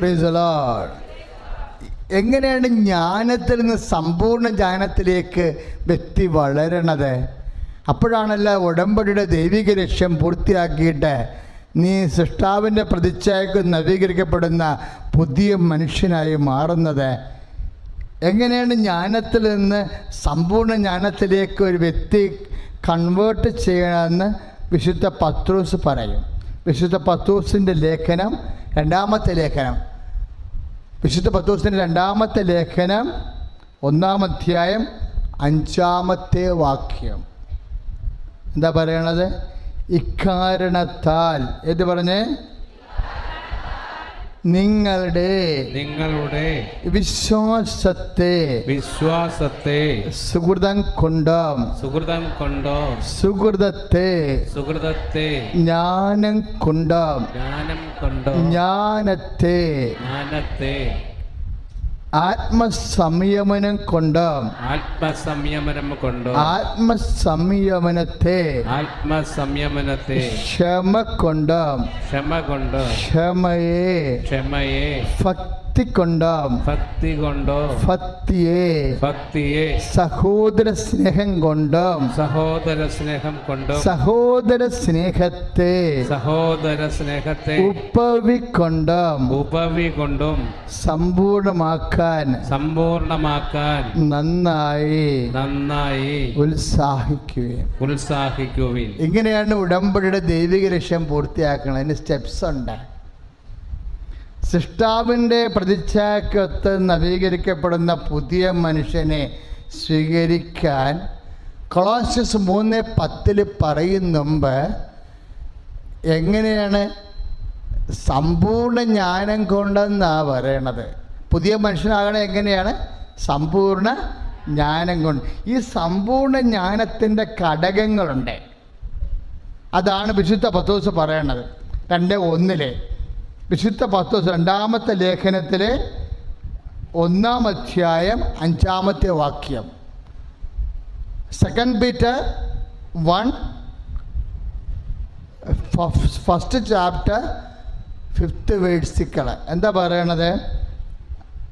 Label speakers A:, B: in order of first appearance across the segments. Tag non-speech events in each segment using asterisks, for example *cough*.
A: Praise load എങ്ങനെയാണ് ജ്ഞാനത്തിൽ നിന്ന് സമ്പൂർണ ജ്ഞാനത്തിലേക്ക് വ്യക്തി വളരണത്? അപ്പോഴാണല്ലോ ഉടമ്പടിയുടെ ദൈവിക ലക്ഷ്യം പൂർത്തിയാക്കിയിട്ട് നീ സൃഷ്ടാവിന്റെ പ്രതിച്ഛായക്ക് നവീകരിക്കപ്പെടുന്ന പുതിയ മനുഷ്യനായി മാറുന്നത്. എങ്ങനെയാണ് ജ്ഞാനത്തിൽ നിന്ന് സമ്പൂർണ ജ്ഞാനത്തിലേക്ക് ഒരു വ്യക്തി കൺവേർട്ട് ചെയ്യണമെന്ന് വിശുദ്ധ പത്രൂസ് പറയും. വിശുദ്ധ പത്രൂസിന്റെ ലേഖനം രണ്ടാമത്തെ ലേഖനം. വിശുദ്ധ പത്തോസിന്റെ രണ്ടാമത്തെ ലേഖനം ഒന്നാം അധ്യായം അഞ്ചാമത്തെ വാക്യം. എന്താ പറയണത്? ഇക്കാരണത്താൽ. എന്ത് പറഞ്ഞേ? നിങ്ങളുടെ
B: നിങ്ങളുടെ
A: വിശ്വാസത്തെ
B: വിശ്വാസത്തെ
A: സുഹൃതം കൊണ്ടോ?
B: സുഹൃതം കൊണ്ടോ?
A: സുഹൃതത്തെ
B: സുഹൃതത്തെ
A: ജ്ഞാനം കൊണ്ടോ?
B: ജ്ഞാനം കൊണ്ടോ?
A: ജ്ഞാനത്തെ.
B: ജ്ഞാനത്തെ.
A: ആത്മസംയമനം കൊണ്ട്?
B: ആത്മസംയമനം കൊണ്ട്?
A: ആത്മസംയമനത്തെ.
B: ആത്മസംയമനത്തെ.
A: ക്ഷമ കൊണ്ട്?
B: ക്ഷമ കൊണ്ട്?
A: ക്ഷമയെ.
B: ക്ഷമയെ.
A: ഭക്തി കൊണ്ടും
B: ഭക്തി കൊണ്ടോ
A: ഭക്തിയെ.
B: ഭക്തിയെ.
A: സഹോദര സ്നേഹം കൊണ്ടോ
B: സഹോദര സ്നേഹം കൊണ്ടോ
A: സഹോദര സ്നേഹത്തെ
B: സഹോദര സ്നേഹത്തെ
A: ഉപവിക്കൊണ്ടും
B: ഉപവി കൊണ്ടും
A: സമ്പൂർണമാക്കാൻ.
B: സമ്പൂർണമാക്കാൻ.
A: നന്നായി.
B: നന്നായി.
A: ഉത്സാഹിക്കുകയും.
B: ഉത്സാഹിക്കുവിൻ.
A: ഇങ്ങനെയാണ് ഉടമ്പടിയുടെ ദൈവിക ലക്ഷ്യം പൂർത്തിയാക്കുന്നത് അതിന് സ്റ്റെപ്സ് ഉണ്ട്. സൃഷ്ടാവിന്റെ പ്രതിച്ഛായ്ക്കൊത്ത് നവീകരിക്കപ്പെടുന്ന പുതിയ മനുഷ്യനെ സ്വീകരിക്കാൻ കൊളോസ്യസ് മൂന്ന് പത്തിൽ പറയും മുമ്പ് എങ്ങനെയാണ് സമ്പൂർണ ജ്ഞാനം കൊണ്ടെന്നാണ് പറയണത്. പുതിയ മനുഷ്യനാകണ എങ്ങനെയാണ്? സമ്പൂർണ ജ്ഞാനം കൊണ്ട്. ഈ സമ്പൂർണ ജ്ഞാനത്തിന്റെ ഘടകങ്ങളുണ്ട്. അതാണ് വിശുദ്ധ പത്തോസ് പറയണത്. രണ്ട് ഒന്നിലെ വിശുദ്ധ പത്തോസ് രണ്ടാമത്തെ ലേഖനത്തിലെ ഒന്നാം അധ്യായം അഞ്ചാമത്തെ വാക്യം. Second beat one first chapter fifth വേഴ്സിക്കൾ എന്താ പറയണത്?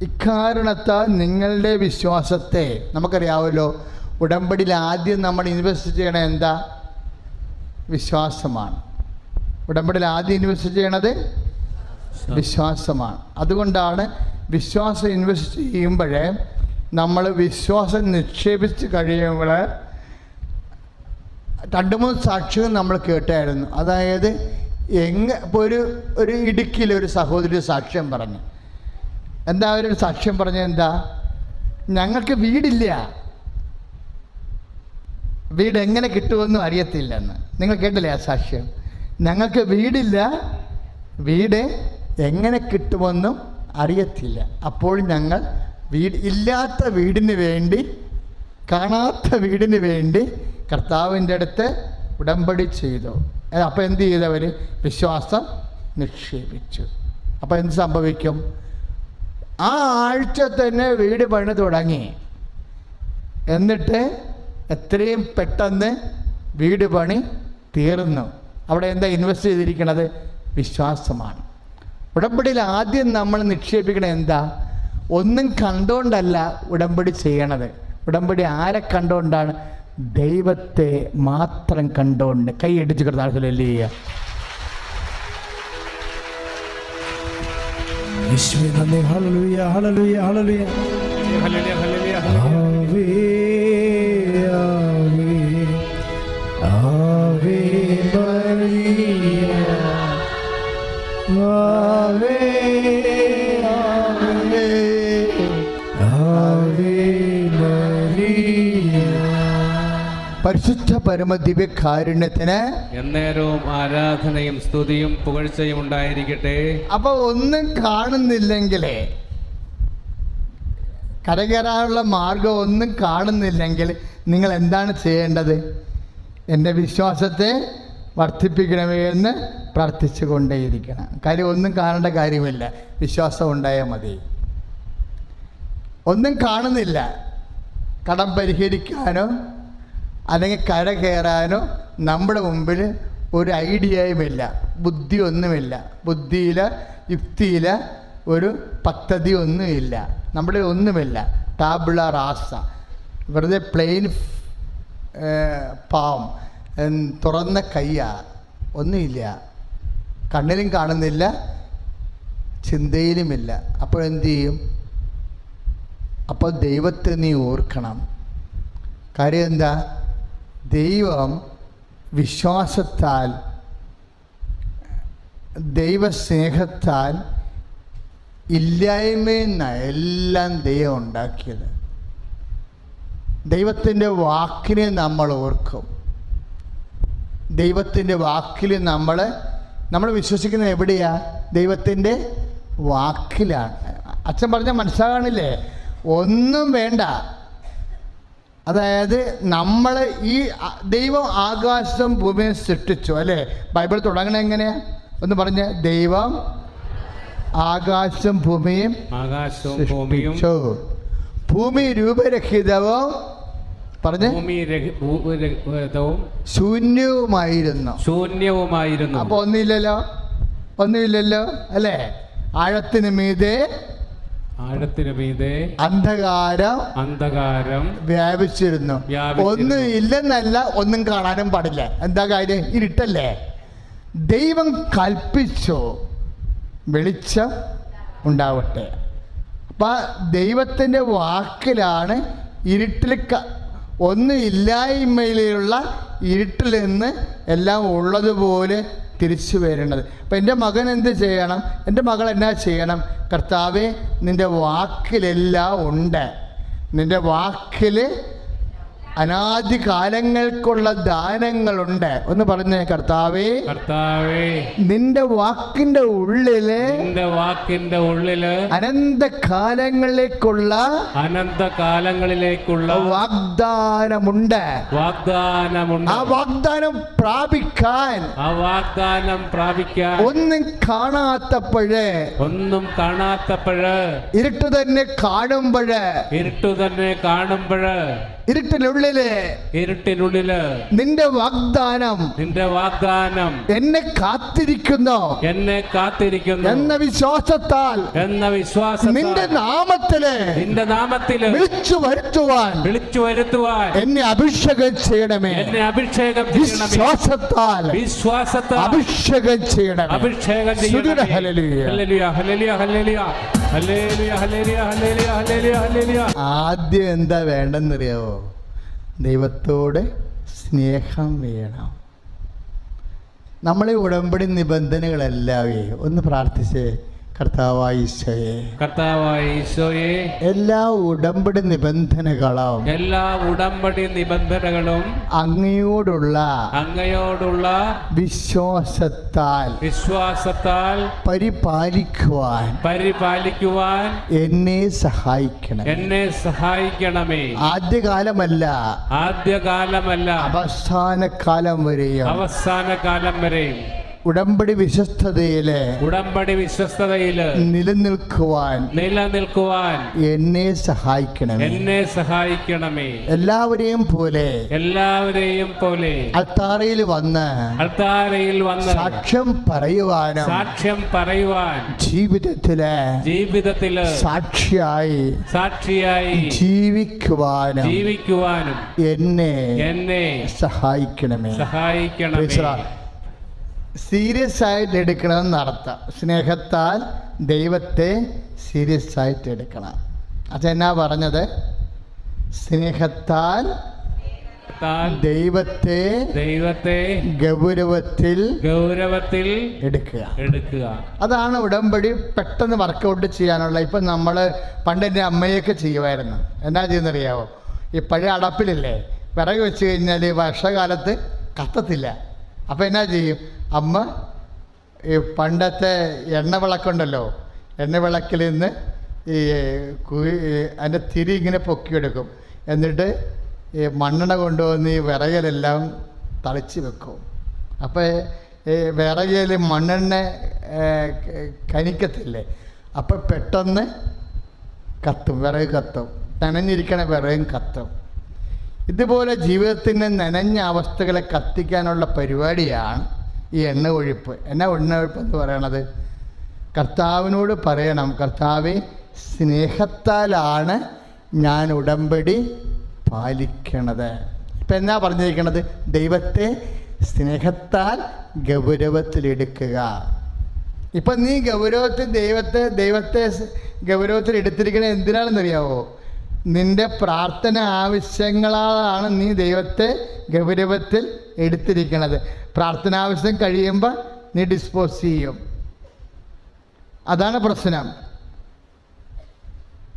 A: ഇക്കാരണത്താൽ നിങ്ങളുടെ വിശ്വാസത്തെ നമുക്കറിയാമല്ലോ ഉടമ്പടിയിൽ ആദ്യം നമ്മൾ ഇൻവെസ്റ്റ് ചെയ്യണത് എന്താ? വിശ്വാസമാണ്. ഉടമ്പടിയിൽ ആദ്യം ഇൻവെസ്റ്റ് ചെയ്യണത് വിശ്വാസമാണ്. അതുകൊണ്ടാണ് വിശ്വാസം ഇൻവെസ്റ്റ് ചെയ്യുമ്പോഴേ നമ്മൾ വിശ്വാസം നിക്ഷേപിച്ച് കഴിയുമ്പോൾ രണ്ട് മൂന്ന് സാക്ഷികൾ നമ്മൾ കേട്ടായിരുന്നു. അതായത് എങ്ങ ഇപ്പോൾ ഒരു ഒരു ഇടുക്കിയിലെ ഒരു സഹോദരി സാക്ഷ്യം പറഞ്ഞു. എന്താ ഒരു സാക്ഷ്യം പറഞ്ഞത്? എന്താ? ഞങ്ങൾക്ക് വീടില്ല. വീട് എങ്ങനെ കിട്ടുമെന്നും അറിയത്തില്ലെന്ന്. നിങ്ങൾ കേട്ടില്ലേ ആ സാക്ഷ്യം? ഞങ്ങൾക്ക് വീടില്ല. വീട് എങ്ങനെ കിട്ടുമെന്നും അറിയത്തില്ല. അപ്പോൾ ഞങ്ങൾ വീട് ഇല്ലാത്ത വീടിന് വേണ്ടി കാണാത്ത വീടിന് വേണ്ടി കർത്താവിന്റെ അടുത്ത് ഉടമ്പടി ചെയ്തു. അപ്പോൾ എന്ത് ചെയ്തവർ വിശ്വാസം നിക്ഷേപിച്ചു. അപ്പോൾ എന്ത് സംഭവിക്കും? ആ ആഴ്ച തന്നെ വീട് പണി തുടങ്ങി. എന്നിട്ട് എത്രയും പെട്ടെന്ന് വീട് പണി തീർന്നു. അവിടെ എന്താ ഇൻവെസ്റ്റ് ചെയ്തിരിക്കുന്നത് വിശ്വാസമാണ്. ഉടമ്പടിയിൽ ആദ്യം നമ്മൾ നിക്ഷേപിക്കണം എന്താ? ഒന്നും കണ്ടുകൊണ്ടല്ല ഉടമ്പടി ചെയ്യണത്. ഉടമ്പടി ആരെ കണ്ടുകൊണ്ടാണ് ദൈവത്തെ മാത്രം കണ്ടുകൊണ്ട് കൈയടിച്ച് കർത്താർക്കല്ലേ
C: യേശുവേ നന്ദി. ഹല്ലേലൂയ ഹല്ലേലൂയ ഹല്ലേലൂയ.
B: ഹല്ലേലൂയ, ഹല്ലേലൂയ,
A: പരിശുദ്ധ പരമ ദിവ്യകാരുണ്യത്തിന്
B: എന്നേരവും ആരാധനയും സ്തുതിയും പുകഴ്ചയും ഉണ്ടായിരിക്കട്ടെ.
A: അപ്പൊ ഒന്നും കാണുന്നില്ലെങ്കിലേ കരകയറാനുള്ള മാർഗം ഒന്നും കാണുന്നില്ലെങ്കിൽ നിങ്ങൾ എന്താണ് ചെയ്യേണ്ടത്? എന്റെ വിശ്വാസത്തെ വർദ്ധിപ്പിക്കണമേ എന്ന് പ്രാർത്ഥിച്ചു കൊണ്ടേയിരിക്കണം. കാര്യം ഒന്നും കാണേണ്ട കാര്യമില്ല. വിശ്വാസം ഉണ്ടായാൽ മതി. ഒന്നും കാണുന്നില്ല. കടം പരിഹരിക്കാനോ അല്ലെങ്കിൽ കര കയറാനോ നമ്മുടെ മുമ്പിൽ ഒരു ഐഡിയയുമില്ല ബുദ്ധിയൊന്നുമില്ല ബുദ്ധിയിൽ യുക്തിയിൽ ഒരു പദ്ധതി ഒന്നുമില്ല. നമ്മുടെ ഒന്നുമില്ല ടാബിള റാസ വെറുതെ പ്ലെയിൻ പാം തുറന്ന കയ്യാ. ഒന്നുമില്ല. കണ്ണിലും കാണുന്നില്ല ചിന്തയിലുമില്ല. അപ്പോൾ എന്തു ചെയ്യും? അപ്പോൾ ദൈവത്തെ നീ ഓർക്കണം. കാര്യം എന്താ? ദൈവം വിശ്വാസത്താൽ ദൈവസ്നേഹത്താൽ ഇല്ലായ്മയിൽ നിന്നാണ് എല്ലാം ദൈവം ഉണ്ടാക്കിയത്. ദൈവത്തിന്റെ വാക്കിനെ നമ്മൾ ഓർക്കും. ദൈവത്തിന്റെ വാക്കിൽ നമ്മൾ നമ്മൾ വിശ്വസിക്കുന്നത് എവിടെയാ? ദൈവത്തിന്റെ വാക്കിലാണ്. അച്ഛൻ പറഞ്ഞാൽ മനസ്സിലാകണില്ലേ ഒന്നും വേണ്ട. അതായത് നമ്മൾ ഈ ദൈവം ആകാശം ഭൂമിയെ സൃഷ്ടിച്ചു അല്ലേ? ബൈബിൾ തുടങ്ങണ എങ്ങനെയാ? ഒന്ന് പറഞ്ഞ ദൈവം ആകാശം ഭൂമിയും
B: ആകാശവും ഭൂമിയും
A: ഭൂമി രൂപരഹിതവും പറഞ്ഞു ശൂന്യവുമായിരുന്നു.
B: ശൂന്യവുമായിരുന്നു.
A: അപ്പൊ ഒന്നുമില്ലല്ലോ? ഒന്നുമില്ലല്ലോ? അല്ലേ? ആഴത്തിന് മീതെ
B: ആഴത്തിനു മീതെ
A: അന്ധകാരം
B: അന്ധകാരം
A: വ്യാപിച്ചിരുന്നു. ഒന്നും ഇല്ലെന്നല്ല ഒന്നും കാണാനും പാടില്ല. എന്താ കാര്യം? ഇരുട്ടല്ലേ? ദൈവം കൽപ്പിച്ചു വെളിച്ചം ഉണ്ടാവട്ടെ. അപ്പം ദൈവത്തിന്റെ വാക്കിലാണ് ഇരുട്ടിൽ ഒന്നും ഇല്ലായ്മയിലുള്ള ഇരുട്ടിൽ നിന്ന് എല്ലാം ഉള്ളതുപോലെ തിരിച്ചു വരേണ്ടത്. അപ്പം എന്റെ മകൻ എന്ത് ചെയ്യണം? എന്റെ മകൾ എന്നാ ചെയ്യണം? കർത്താവെ നിന്റെ വാക്കിലെല്ലാം ഉണ്ട്. നിന്റെ വാക്കിൽ അനാദി കാലങ്ങൾക്കുള്ള ദാനങ്ങളുണ്ട്. ഒന്ന് പറഞ്ഞേ കർത്താവേ.
B: കർത്താവേ.
A: നിന്റെ വാക്കിന്റെ ഉള്ളിൽ
B: നിന്റെ വാക്കിന്റെ ഉള്ളിൽ
A: അനന്ത കാലങ്ങളിലേക്കുള്ള
B: അനന്ത കാലങ്ങളിലേക്കുള്ള
A: വാഗ്ദാനമുണ്ട്.
B: വാഗ്ദാനമുണ്ട്.
A: ആ വാഗ്ദാനം പ്രാപിക്കാൻ.
B: ആ വാഗ്ദാനം പ്രാപിക്കാൻ.
A: ഒന്നും കാണാത്തപ്പോഴ്
B: ഒന്നും കാണാത്തപ്പോഴ്
A: ഇരുട്ടു തന്നെ കാണുമ്പോഴ്
B: ഇരുട്ടു തന്നെ കാണുമ്പോഴ്
A: ഇരുട്ടിനുള്ളിൽ.
B: ഇരുട്ടിനുള്ളിൽ.
A: നിന്റെ വാഗ്ദാനം
B: നിന്റെ വാഗ്ദാനം
A: എന്നെ കാത്തിരിക്കുന്നു.
B: എന്നെ കാത്തിരിക്കുന്നു.
A: എന്ന വിശ്വാസത്താൽ
B: എന്ന വിശ്വാസം
A: നിന്റെ നാമത്തിൽ
B: നിന്റെ നാമത്തിൽ
A: വിളിച്ചു വരുത്തുവാൻ
B: വിളിച്ചു വരുത്തുവാൻ
A: എന്നെ അഭിഷേകം ചെയ്യണമേ.
B: എന്നെ അഭിഷേകം
A: വിശ്വാസത്താൽ
B: വിശ്വാസത്താൽ
A: അഭിഷേകം ചെയ്യണമേ.
B: അഭിഷേകം ചെയ്യണമേ.
A: ഹല്ലേലൂയ.
B: ഹല്ലേലൂയ, ഹല്ലേലൂയ, ഹല്ലേലൂയ.
A: ആദ്യം എന്താ വേണ്ടെന്നറിയാവോ? ദൈവത്തോട് സ്നേഹം വേണം. നമ്മളെ ഉടമ്പടി നിബന്ധനകളെല്ലാവേ ഒന്ന് പ്രാർത്ഥിച്ചേ. എല്ലാ ഉടമ്പടി നിബന്ധനകളും
B: എല്ലാ ഉടമ്പടി നിബന്ധനകളും
A: അങ്ങയോടുള്ള
B: അങ്ങയോടുള്ള
A: വിശ്വാസത്താൽ
B: വിശ്വാസത്താൽ
A: പരിപാലിക്കുവാൻ
B: പരിപാലിക്കുവാൻ
A: എന്നെ സഹായിക്കണം
B: എന്നെ സഹായിക്കണമേ.
A: ആദ്യകാലമല്ല
B: ആദ്യകാലമല്ല.
A: അവസാന കാലം വരെയും
B: അവസാന കാലം വരെയും.
A: ഉടമ്പടി വിശ്വസ്തതയിൽ
B: ഉടമ്പടി വിശ്വസ്തതയിൽ
A: നിലനിൽക്കുവാൻ
B: നിലനിൽക്കുവാൻ
A: എന്നെ സഹായിക്കണം
B: എന്നെ സഹായിക്കണമേ.
A: എല്ലാവരെയും പോലെ
B: എല്ലാവരെയും പോലെ
A: അൾത്താറയിൽ വന്ന്
B: അൾത്താരയിൽ വന്ന്
A: സാക്ഷ്യം പറയുവാനും
B: സാക്ഷ്യം പറയുവാൻ
A: ജീവിതത്തിൽ
B: ജീവിതത്തിൽ
A: സാക്ഷിയായി
B: സാക്ഷിയായി
A: ജീവിക്കുവാനും
B: ജീവിക്കുവാനും
A: എന്നെ
B: എന്നെ
A: സഹായിക്കണമേ.
B: സഹായിക്കണമേ.
A: സീരിയസ് ആയിട്ട് എടുക്കണം നടത്താം സ്നേഹത്താൽ ദൈവത്തെ സീരിയസ് ആയിട്ട് എടുക്കണം അതെന്നാ പറഞ്ഞത്? സ്നേഹത്താൽ ദൈവത്തെ
B: ദൈവത്തെ
A: ഗൗരവത്തിൽ
B: ഗൗരവത്തിൽ
A: എടുക്കുക.
B: എടുക്കുക.
A: അതാണ് ഉടമ്പടി പെട്ടെന്ന് വർക്കൗട്ട് ചെയ്യാനുള്ള. ഇപ്പം നമ്മൾ പണ്ട് എന്റെ അമ്മയൊക്കെ ചെയ്യുമായിരുന്നു. എന്നാ ചെയ്യുന്നറിയാവോ? ഈ പഴയ അടപ്പിലില്ലേ? വിറക് വെച്ച് കഴിഞ്ഞാൽ വർഷകാലത്ത് കത്തത്തില്ല. അപ്പം എന്നാ ചെയ്യും? അമ്മ ഈ പണ്ടത്തെ എണ്ണ വിളക്കുണ്ടല്ലോ എണ്ണ വിളക്കിൽ നിന്ന് ഈ അതിന്റെ തിരി ഇങ്ങനെ പൊക്കിയെടുക്കും. എന്നിട്ട് ഈ മണ്ണെണ്ണ കൊണ്ടുവന്ന് ഈ വിറകലെല്ലാം തളിച്ച് വെക്കും. അപ്പോൾ ഈ വിറകിൽ മണ്ണെണ്ണ കനിക്കത്തില്ലേ അപ്പം പെട്ടെന്ന് കത്തും വിറക് കത്തും. നനഞ്ഞിരിക്കണ വിറകും കത്തും. ഇതുപോലെ ജീവിതത്തിന്റെ നനഞ്ഞ അവസ്ഥകളെ കത്തിക്കാനുള്ള പരിപാടിയാണ് ഈ എണ്ണ ഒഴിപ്പ് എന്നാ എണ്ണ ഒഴിപ്പ് എന്ന് പറയണത്? കർത്താവിനോട് പറയണം. കർത്താവെ സ്നേഹത്താലാണ് ഞാൻ ഉടമ്പടി പാലിക്കണത്. ഇപ്പം എന്നാ പറഞ്ഞിരിക്കണത്? ദൈവത്തെ സ്നേഹത്താൽ ഗൗരവത്തിലെടുക്കുക. ഇപ്പം നീ ഗൗരവത്തിൽ ദൈവത്തെ ദൈവത്തെ ഗൗരവത്തിൽ എടുത്തിരിക്കണത് എന്തിനാണെന്നറിയാവോ? നിന്റെ പ്രാർത്ഥന ആവശ്യങ്ങളാണ് നീ ദൈവത്തെ ഗൗരവത്തിൽ എടുത്തിരിക്കണത്. പ്രാർത്ഥന ആവശ്യം കഴിയുമ്പോൾ നീ ഡിസ്പോസ് ചെയ്യും. അതാണ് പ്രശ്നം.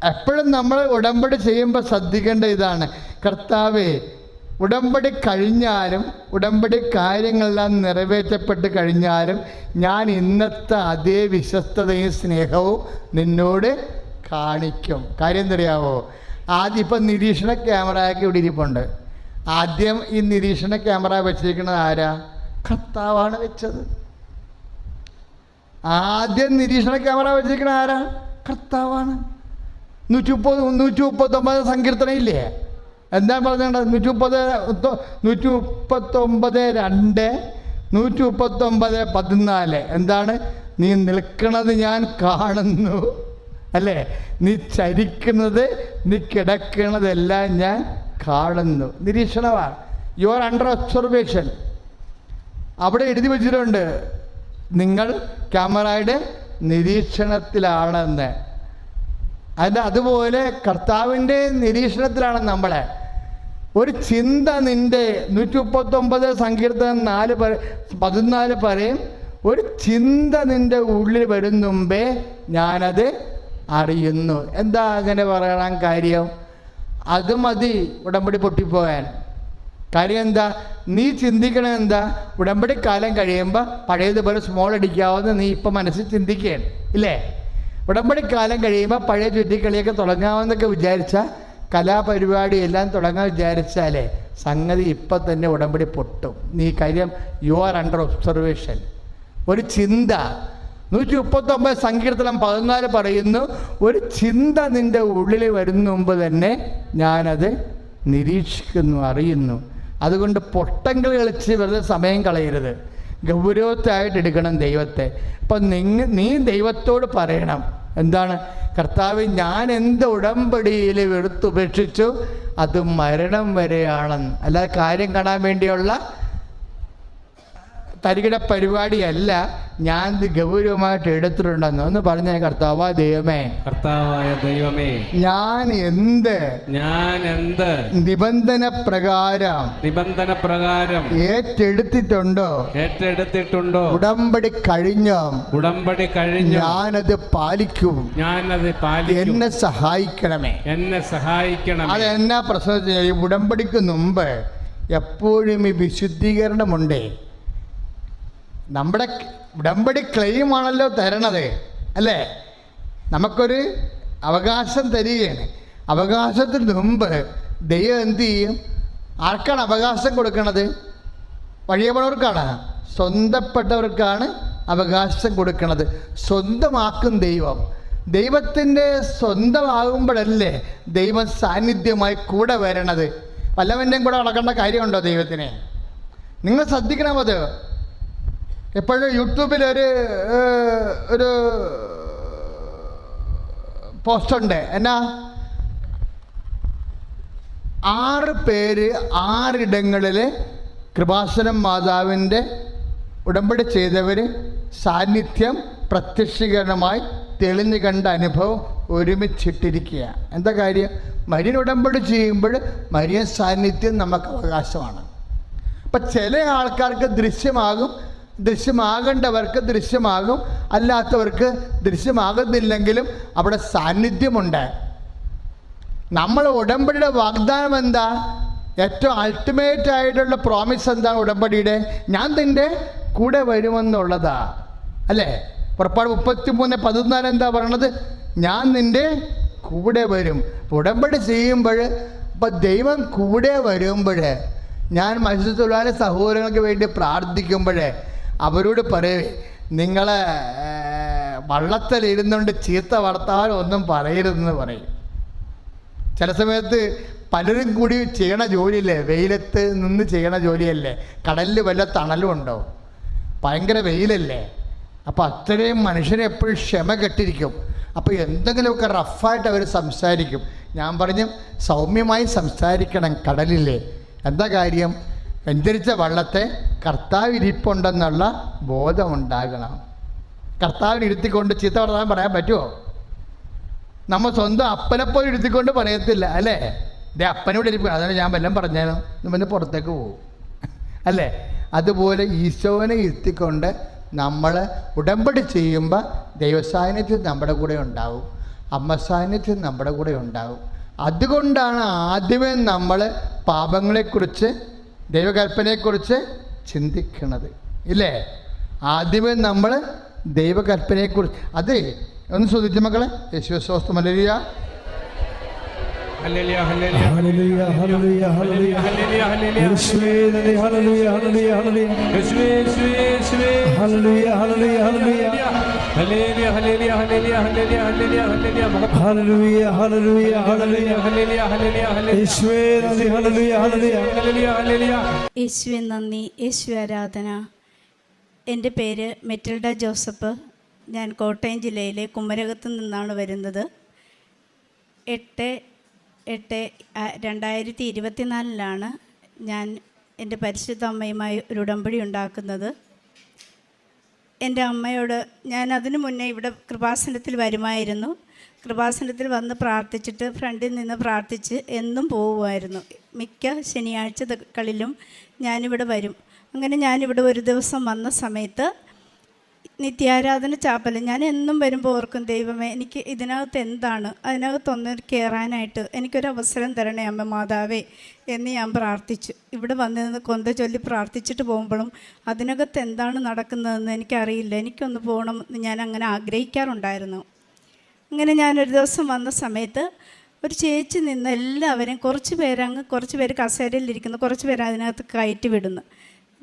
A: എപ്പോഴും നമ്മൾ ഉടമ്പടി ചെയ്യുമ്പോൾ ശ്രദ്ധിക്കേണ്ട ഇതാണ്. കർത്താവേ ഉടമ്പടി കഴിഞ്ഞാലും ഉടമ്പടി കാര്യങ്ങളെല്ലാം നിറവേറ്റപ്പെട്ട് കഴിഞ്ഞാലും ഞാൻ ഇന്നത്തെ അതേ വിശ്വസ്തതയും സ്നേഹവും നിന്നോട് കാണിക്കും. കാര്യം എന്തറിയാവോ? ആദ്യം ഇപ്പം നിരീക്ഷണ ക്യാമറയൊക്കെ ഇവിടെ ഇരിപ്പുണ്ട്. ആദ്യം ഈ നിരീക്ഷണ ക്യാമറ വെച്ചിരിക്കുന്നത് ആരാ? കർത്താവാണ് വെച്ചത്. ആദ്യം നിരീക്ഷണ ക്യാമറ വെച്ചിരിക്കുന്ന ആരാ? കർത്താവാണ്. നൂറ്റി മുപ്പത് നൂറ്റി മുപ്പത്തൊമ്പത് സങ്കീർത്തനയില്ലേ? എന്താ പറഞ്ഞത്? നൂറ്റി മുപ്പത് നൂറ്റി മുപ്പത്തൊമ്പത് രണ്ട് നൂറ്റി മുപ്പത്തൊമ്പത് പതിനാല്. എന്താണ്? നീ നിൽക്കുന്നത് ഞാൻ കാണുന്നു. അല്ലേ? നീ ചരിക്കുന്നത് നീ കിടക്കുന്നതെല്ലാം ഞാൻ കാണുന്നു നിരീക്ഷണമാണ്. യു ആർ അണ്ടർ ഒബ്സർവേഷൻ അവിടെ എഴുതി വെച്ചിട്ടുണ്ട് നിങ്ങൾ ക്യാമറയുടെ നിരീക്ഷണത്തിലാണെന്ന്. അതിന്റെ അതുപോലെ കർത്താവിന്റെ നിരീക്ഷണത്തിലാണ് നമ്മളെ. ഒരു ചിന്ത നിന്റെ നൂറ്റി മുപ്പത്തൊമ്പത് സങ്കീർത്തനം നാല് പറ പതിനാല് പറയും ഒരു ചിന്ത നിന്റെ ഉള്ളിൽ വരും മുമ്പേ ഞാനത് അറിയുന്നു. എന്താ അങ്ങനെ പറയാൻ കാര്യം? അത് മതി ഉടമ്പടി പൊട്ടിപ്പോകാൻ. കാര്യം എന്താ നീ ചിന്തിക്കണത് എന്താ ഉടമ്പടി കാലം കഴിയുമ്പോൾ പഴയതുപോലെ സ്മോൾ അടിക്കാവുന്ന നീ ഇപ്പം മനസ്സിൽ ചിന്തിക്കുകയാണ് ഇല്ലേ? ഉടമ്പടി കാലം കഴിയുമ്പോൾ പഴയ ചുറ്റിക്കളിയൊക്കെ തുടങ്ങാമെന്നൊക്കെ വിചാരിച്ച കലാപരിപാടി എല്ലാം തുടങ്ങാൻ വിചാരിച്ചാലേ സംഗതി ഇപ്പം തന്നെ ഉടമ്പടി പൊട്ടും. നീ കാര്യം യു ആർ അണ്ടർ ഒബ്സർവേഷൻ ഒരു ചിന്ത നൂറ്റി മുപ്പത്തൊമ്പത് സങ്കീർത്തനം പതിനാല് പറയുന്നു ഒരു ചിന്ത നിന്റെ ഉള്ളിൽ വരുന്ന മുമ്പ് തന്നെ ഞാനത് നിരീക്ഷിക്കുന്നു അറിയുന്നു. അതുകൊണ്ട് പൊട്ടങ്ങൾ കളിച്ച് വെറുതെ സമയം കളയരുത്. ഗൗരവത്തായിട്ട് എടുക്കണം ദൈവത്തെ. അപ്പം നിങ്ങ നീ ദൈവത്തോട് പറയണം. എന്താണ്? കർത്താവ് ഞാൻ എന്ത് ഉടമ്പടിയിൽ വെറുത്തുപേക്ഷിച്ചു അത് മരണം വരെയാണെന്ന്. അല്ലാതെ കാര്യം കാണാൻ വേണ്ടിയുള്ള തരികിട പരിപാടിയല്ല ഞാൻ ഇത് ഗൗരവമായിട്ട് എടുത്തിട്ടുണ്ടെന്ന് ഒന്ന് പറഞ്ഞ കർത്താവ ദൈവമേ.
B: കർത്താവായ ദൈവമേ.
A: ഞാൻ എന്ത്?
B: ഞാൻ എന്ത്?
A: നിബന്ധന പ്രകാരം
B: നിബന്ധന പ്രകാരം
A: ഏറ്റെടുത്തിട്ടുണ്ടോ?
B: ഏറ്റെടുത്തിട്ടുണ്ടോ?
A: ഉടമ്പടി കഴിഞ്ഞോ?
B: ഉടമ്പടി കഴിഞ്ഞു?
A: ഞാനത് പാലിക്കും.
B: ഞാനത് പാലിക്കും.
A: എന്നെ സഹായിക്കണമേ.
B: എന്നെ സഹായിക്കണം
A: അത് എന്നാ പ്രശ്നം ഈ ഉടമ്പടിക്ക് മുമ്പ് എപ്പോഴും ഈ വിശുദ്ധീകരണമുണ്ടേ. നമ്മുടെ ഉടമ്പടി ക്ലെയിമാണല്ലോ തരണത് അല്ലേ? നമുക്കൊരു അവകാശം തരികയാണ്. അവകാശത്തിന് മുമ്പ് ദൈവം എന്ത് ചെയ്യും? ആർക്കാണ് അവകാശം കൊടുക്കണത്? വഴിയപ്പെടവർക്കാണ് സ്വന്തപ്പെട്ടവർക്കാണ് അവകാശം കൊടുക്കണത്. സ്വന്തമാക്കും ദൈവം. ദൈവത്തിന്റെ സ്വന്തമാകുമ്പോഴല്ലേ ദൈവം സാന്നിധ്യമായി കൂടെ വരണത്? വല്ലവന്റെയും കൂടെ നടക്കേണ്ട കാര്യമുണ്ടോ ദൈവത്തിന്? നിങ്ങൾ ശ്രദ്ധിക്കണം അത് എപ്പോഴും യൂട്യൂബിൽ ഒരു ഒരു പോസ്റ്റുണ്ട്. എന്നാ? ആറ് പേര് ആറിടങ്ങളിൽ കൃപാസനം മാതാവിന്റെ ഉടമ്പടി ചെയ്തവർ സാന്നിധ്യം പ്രത്യക്ഷീകരണമായി തെളിഞ്ഞു കണ്ട അനുഭവം ഒരുമിച്ചിട്ടിരിക്കുക. എന്താ കാര്യം? മരിയൻ ഉടമ്പടി ചെയ്യുമ്പോൾ മരിയൻ സാന്നിധ്യം നമുക്ക് അവകാശമാണ്. അപ്പം ചില ആൾക്കാർക്ക് ദൃശ്യമാകും ദൃശ്യമാകേണ്ടവർക്ക് ദൃശ്യമാകും അല്ലാത്തവർക്ക് ദൃശ്യമാകുന്നില്ലെങ്കിലും അവിടെ സാന്നിധ്യമുണ്ട്. നമ്മൾ ഉടമ്പടിയുടെ വാഗ്ദാനം എന്താ? ഏറ്റവും അൾട്ടിമേറ്റ് ആയിട്ടുള്ള പ്രോമിസ് എന്താണ് ഉടമ്പടിയുടെ? ഞാൻ നിന്റെ കൂടെ വരുമെന്നുള്ളതാ. അല്ലേ? പുറപ്പാട് മുപ്പത്തി മൂന്ന് പതിനാല് എന്താ പറയണത്? ഞാൻ നിന്റെ കൂടെ വരും. ഉടമ്പടി ചെയ്യുമ്പോൾ ഇപ്പം ദൈവം കൂടെ വരുമ്പോൾ ഞാൻ മത്സ്യത്തൊഴിലാളി സഹോദരങ്ങൾക്ക് വേണ്ടി പ്രാർത്ഥിക്കുമ്പോൾ അവരോട് പറയേ നിങ്ങളെ ഏർ, വള്ളത്തിലിരുന്നുകൊണ്ട് ചീത്ത വർത്താനം ഒന്നും പറയരുതെന്ന് പറയും. ചില സമയത്ത് പലരും കൂടി ചെയ്യണ ജോലിയല്ലേ വെയിലത്ത് നിന്ന് ചെയ്യണ ജോലിയല്ലേ കടലിൽ വല്ല തണലും ഉണ്ടോ? ഭയങ്കര വെയിലല്ലേ? അപ്പോൾ അത്രയും മനുഷ്യരെ എപ്പോഴും ക്ഷമ കെട്ടിരിക്കും. അപ്പോൾ എന്തെങ്കിലുമൊക്കെ റഫായിട്ട് അവർ സംസാരിക്കും. ഞാൻ പറഞ്ഞു സൗമ്യമായി സംസാരിക്കണം കടലിലെ. എന്താ കാര്യം? വെഞ്ചരിച്ച വള്ളത്തെ കർത്താവ് ഇരിപ്പുണ്ടെന്നുള്ള ബോധമുണ്ടാകണം. കർത്താവിന് ഇരുത്തിക്കൊണ്ട് ചീത്ത വർത്താനം പറയാൻ പറ്റുമോ നമ്മൾ സ്വന്തം അപ്പനെപ്പോലും ഇരുത്തിക്കൊണ്ട് പറയത്തില്ല അല്ലേ? എന്റെ അപ്പനോട് ഇരിക്കും അതാണ് ഞാൻ വല്ലതും പറഞ്ഞാലോ പിന്നെ പുറത്തേക്ക് പോകും *laughs* അല്ലേ? അതുപോലെ ഈശോനെ ഇരുത്തിക്കൊണ്ട് നമ്മൾ ഉടമ്പടി ചെയ്യുമ്പോൾ ദൈവസാന്നിധ്യം നമ്മുടെ കൂടെ ഉണ്ടാവും. അമ്മ സാന്നിധ്യം നമ്മുടെ കൂടെ ഉണ്ടാവും. അതുകൊണ്ടാണ് ആദ്യമേ നമ്മൾ പാപങ്ങളെക്കുറിച്ച് ദൈവകൽപ്പനയെക്കുറിച്ച് ചിന്തിക്കുന്നത് ഇല്ലേ? ആദ്യമേ നമ്മൾ ദൈവകൽപ്പനയെക്കുറിച്ച് അതെ ഒന്ന് ശ്രദ്ധിച്ചു മക്കളെ. യേശുസ്വസ്ഥ
C: യേശുവെ നന്ദി.
D: യേശു ആരാധന. എന്റെ പേര് മെറ്റിൽഡ ജോസഫ്. ഞാൻ കോട്ടയം ജില്ലയിലെ കുമരകത്ത് നിന്നാണ് വരുന്നത്. എട്ട് എട്ട് രണ്ടായിരത്തി ഇരുപത്തിനാലിലാണ് ഞാൻ എന്റെ പരിശുദ്ധ അമ്മയുമായി ഒരു ഉടമ്പടി ഉണ്ടാക്കുന്നത്. എന്റെ അമ്മയോട് ഞാൻ അതിനു മുന്നേ ഇവിടെ കൃപാസനത്തിൽ വരുമായിരുന്നു. കൃപാസനത്തിൽ വന്ന് പ്രാർത്ഥിച്ചിട്ട് ഫ്രണ്ടിൽ നിന്ന് പ്രാർത്ഥിച്ച് എന്നും പോവുമായിരുന്നു. മിക്ക ശനിയാഴ്ചകളിലും ഞാനിവിടെ വരും. അങ്ങനെ ഞാനിവിടെ ഒരു ദിവസം വന്ന സമയത്ത് നിത്യാരാധന ചാപ്പൽ ഞാൻ എന്നും വരുമ്പോൾ ഓർക്കും ദൈവമേ എനിക്ക് ഇതിനകത്ത് എന്താണ്? അതിനകത്തൊന്ന് കയറാനായിട്ട് എനിക്കൊരു അവസരം തരണേ അമ്മ മാതാവേ എന്ന് ഞാൻ പ്രാർത്ഥിച്ചു. ഇവിടെ വന്ന് കൊന്ത ചൊല്ലി പ്രാർത്ഥിച്ചിട്ട് പോകുമ്പോഴും അതിനകത്ത് എന്താണ് നടക്കുന്നതെന്ന് എനിക്കറിയില്ല. എനിക്കൊന്ന് പോകണം എന്ന് ഞാൻ അങ്ങനെ ആഗ്രഹിക്കാറുണ്ടായിരുന്നു. അങ്ങനെ ഞാനൊരു ദിവസം വന്ന സമയത്ത് ഒരു ചേച്ചി നിന്ന് എല്ലാവരും കുറച്ച് പേരങ്ങ് കുറച്ച് പേര് കസേരയിലിരിക്കുന്നു കുറച്ച് പേര് അതിനകത്ത് കയറ്റി വിടുന്നു.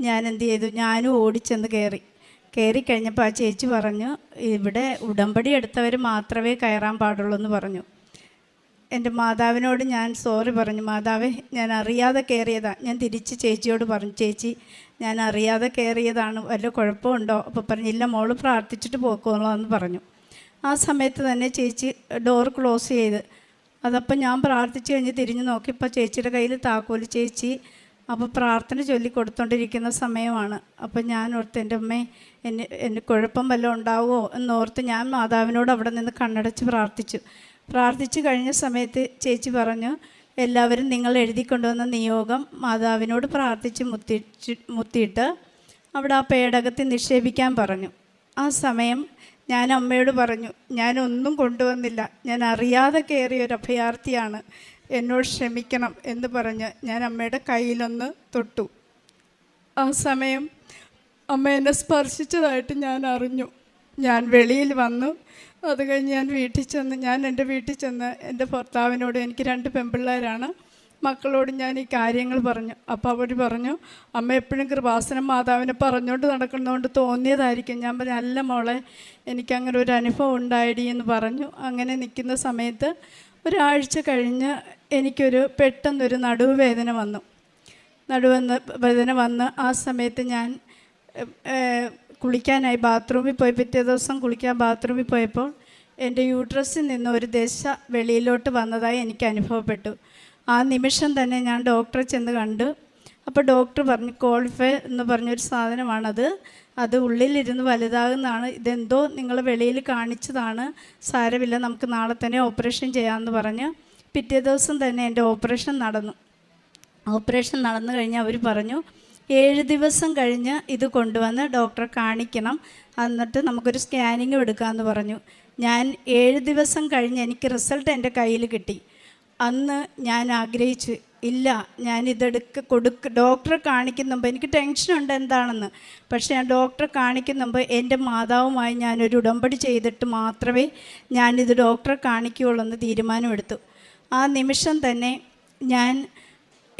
D: ഞാൻ എന്ത് ചെയ്തു? ഞാനും ഓടിച്ചെന്ന് കയറി. കയറി കഴിഞ്ഞപ്പോൾ ആ ചേച്ചി പറഞ്ഞു ഇവിടെ ഉടമ്പടി എടുത്തവർ മാത്രമേ കയറാൻ പാടുള്ളൂ എന്ന് പറഞ്ഞു. എന്റെ മാതാവിനോട് ഞാൻ സോറി പറഞ്ഞു മാതാവേ ഞാൻ അറിയാതെ കയറിയതാണ് ഞാൻ തിരിച്ച് ചേച്ചിയോട് പറഞ്ഞു ചേച്ചി ഞാൻ അറിയാതെ കയറിയതാണ് വല്ല കുഴപ്പമുണ്ടോ അപ്പോൾ പറഞ്ഞു ഇല്ല മോൾ പ്രാർത്ഥിച്ചിട്ട് പോക്കോളൂ എന്ന് പറഞ്ഞു. ആ സമയത്ത് തന്നെ ചേച്ചി ഡോർ ക്ലോസ് ചെയ്ത്. അതപ്പോൾ ഞാൻ പ്രാർത്ഥിച്ച് കഴിഞ്ഞ് തിരിഞ്ഞ് നോക്കിയപ്പോൾ ചേച്ചിയുടെ കയ്യിൽ താക്കോൽ ചേച്ചി അപ്പോൾ പ്രാർത്ഥന ചൊല്ലി കൊടുത്തോണ്ടിരിക്കുന്ന സമയമാണ്. അപ്പോൾ ഞാൻ ഓർത്ത് എന്റെ അമ്മേ എന്നെ എന്നെ കുഴപ്പം വല്ലതും ഉണ്ടാവുമോ എന്നോർത്ത് ഞാൻ മാതാവിനോട് അവിടെ നിന്ന് കണ്ണടച്ച് പ്രാർത്ഥിച്ചു. പ്രാർത്ഥിച്ചു കഴിഞ്ഞ സമയത്ത് ചേച്ചി പറഞ്ഞു എല്ലാവരും നിങ്ങൾ എഴുതി കൊണ്ടുവന്ന നിയോഗം മാതാവിനോട് പ്രാർത്ഥിച്ച് മുത്തി മുത്തിയിട്ട് അവിടെ ആ പേടകത്തിൽ നിക്ഷേപിക്കാൻ പറഞ്ഞു. ആ സമയം ഞാൻ അമ്മയോട് പറഞ്ഞു ഞാനൊന്നും കൊണ്ടുവന്നില്ല. ഞാൻ അറിയാതെ കയറിയ ഒരു അഭയാർത്ഥിയാണ്. എന്നോട് ക്ഷമിക്കണം എന്ന് പറഞ്ഞ് ഞാൻ അമ്മയുടെ കയ്യിലൊന്ന് തൊട്ടു. ആ സമയം അമ്മ എന്നെ സ്പർശിച്ചതായിട്ട് ഞാൻ അറിഞ്ഞു. ഞാൻ വെളിയിൽ വന്നു. അത് കഴിഞ്ഞ് ഞാൻ വീട്ടിൽ ചെന്ന് ഞാൻ എന്റെ വീട്ടിൽ ചെന്ന് എന്റെ ഭർത്താവിനോട് എനിക്ക് രണ്ട് പെൺപിള്ളേരാണ് മക്കളോട് ഞാൻ ഈ കാര്യങ്ങൾ പറഞ്ഞു. അപ്പോൾ അവർ പറഞ്ഞു അമ്മ എപ്പോഴും കൃപാസനം മാതാവിനെ പറഞ്ഞുകൊണ്ട് നടക്കുന്നതുകൊണ്ട് തോന്നിയതായിരിക്കും. ഞാൻ പറഞ്ഞു അല്ല മോളെ എനിക്കങ്ങനെ ഒരു അനുഭവം ഉണ്ടായിടി എന്ന് പറഞ്ഞു. അങ്ങനെ നിൽക്കുന്ന സമയത്ത് ഒരാഴ്ച കഴിഞ്ഞ് എനിക്കൊരു പെട്ടെന്നൊരു നടുവ് വേദന വന്നു. നടുവെന്ന് വേദന വന്ന് ആ സമയത്ത് ഞാൻ കുളിക്കാനായി ബാത്റൂമിൽ പോയി പിറ്റേ ദിവസം കുളിക്കാൻ ബാത്റൂമിൽ പോയപ്പോൾ എന്റെ യൂട്രസിൽ നിന്ന് ഒരു ദശ വെളിയിലോട്ട് വന്നതായി എനിക്ക് അനുഭവപ്പെട്ടു. ആ നിമിഷം തന്നെ ഞാൻ ഡോക്ടറെ ചെന്ന് കണ്ടു അപ്പോൾ ഡോക്ടർ പറഞ്ഞു കോൾഫെ എന്ന് പറഞ്ഞൊരു സാധനമാണത്. അത് ഉള്ളിലിരുന്ന് വലുതാകുന്നതാണ്. ഇതെന്തോ നിങ്ങൾ വെളിയിൽ കാണിച്ചതാണ്. സാരമില്ല നമുക്ക് നാളെ തന്നെ ഓപ്പറേഷൻ ചെയ്യാമെന്ന് പറഞ്ഞ് പിറ്റേ ദിവസം തന്നെ എന്റെ ഓപ്പറേഷൻ നടന്നു. ഓപ്പറേഷൻ നടന്നു കഴിഞ്ഞ് അവർ പറഞ്ഞു ഏഴ് ദിവസം കഴിഞ്ഞ് ഇത് കൊണ്ടുവന്ന് ഡോക്ടറെ കാണിക്കണം. എന്നിട്ട് നമുക്കൊരു സ്കാനിങ് എടുക്കാമെന്ന് പറഞ്ഞു. ഞാൻ ഏഴ് ദിവസം കഴിഞ്ഞ് എനിക്ക് റിസൾട്ട് എന്റെ കയ്യിൽ കിട്ടി. അന്ന് ഞാൻ ആഗ്രഹിച്ചു ഇല്ല ഞാനിതെടുക്ക കൊടുക്ക ഡോക്ടറെ കാണിക്കുന്ന മുമ്പ് എനിക്ക് ടെൻഷനുണ്ട് എന്താണെന്ന്. പക്ഷേ ഞാൻ ഡോക്ടറെ കാണിക്കുന്ന മുമ്പ് എന്റെ മാതാവുമായി ഞാനൊരു ഉടമ്പടി ചെയ്തിട്ട് മാത്രമേ ഞാനിത് ഡോക്ടറെ കാണിക്കുകയുള്ളൂ എന്ന് തീരുമാനമെടുത്തു. ആ നിമിഷം തന്നെ ഞാൻ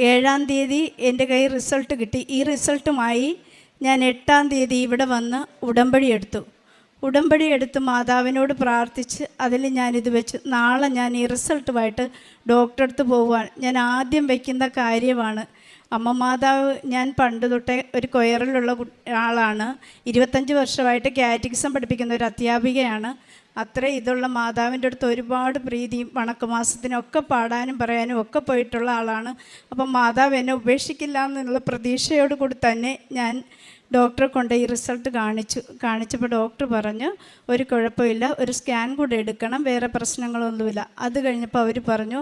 D: ഏഴാം തീയതി എന്റെ കയ്യിൽ റിസൾട്ട് കിട്ടി. ഈ റിസൾട്ടുമായി ഞാൻ എട്ടാം തീയതി ഇവിടെ വന്ന് ഉടമ്പടി എടുത്തു. ഉടമ്പടി എടുത്ത് മാതാവിനോട് പ്രാർത്ഥിച്ച് അതിൽ ഞാനിത് വെച്ച്. നാളെ ഞാൻ ഈ റിസൾട്ടുമായിട്ട് ഡോക്ടറെ അടുത്ത് പോവുകയാണ്. ഞാൻ ആദ്യം വയ്ക്കുന്ന കാര്യമാണ് അമ്മ മാതാവ് ഞാൻ പണ്ട് തൊട്ടേ ഒരു കൊയറിലുള്ള ആളാണ്. ഇരുപത്തഞ്ച് വർഷമായിട്ട് കാറ്റിക്സം പഠിപ്പിക്കുന്ന ഒരു അധ്യാപികയാണ്. അത്ര ഇതുള്ള മാതാവിന്റെ അടുത്ത് ഒരുപാട് പ്രീതിയും വണക്കമാസത്തിനൊക്കെ പാടാനും പറയാനും ഒക്കെ പോയിട്ടുള്ള ആളാണ്. അപ്പം മാതാവ് എന്നെ ഉപേക്ഷിക്കില്ല എന്നുള്ള പ്രതീക്ഷയോട് കൂടി തന്നെ ഞാൻ ഡോക്ടറെ കൊണ്ട് ഈ റിസൾട്ട് കാണിച്ചു കാണിച്ചപ്പോൾ ഡോക്ടർ പറഞ്ഞു ഒരു കുഴപ്പമില്ല ഒരു സ്കാൻ കൂടെ എടുക്കണം വേറെ പ്രശ്നങ്ങളൊന്നുമില്ല. അത് കഴിഞ്ഞപ്പോൾ അവർ പറഞ്ഞു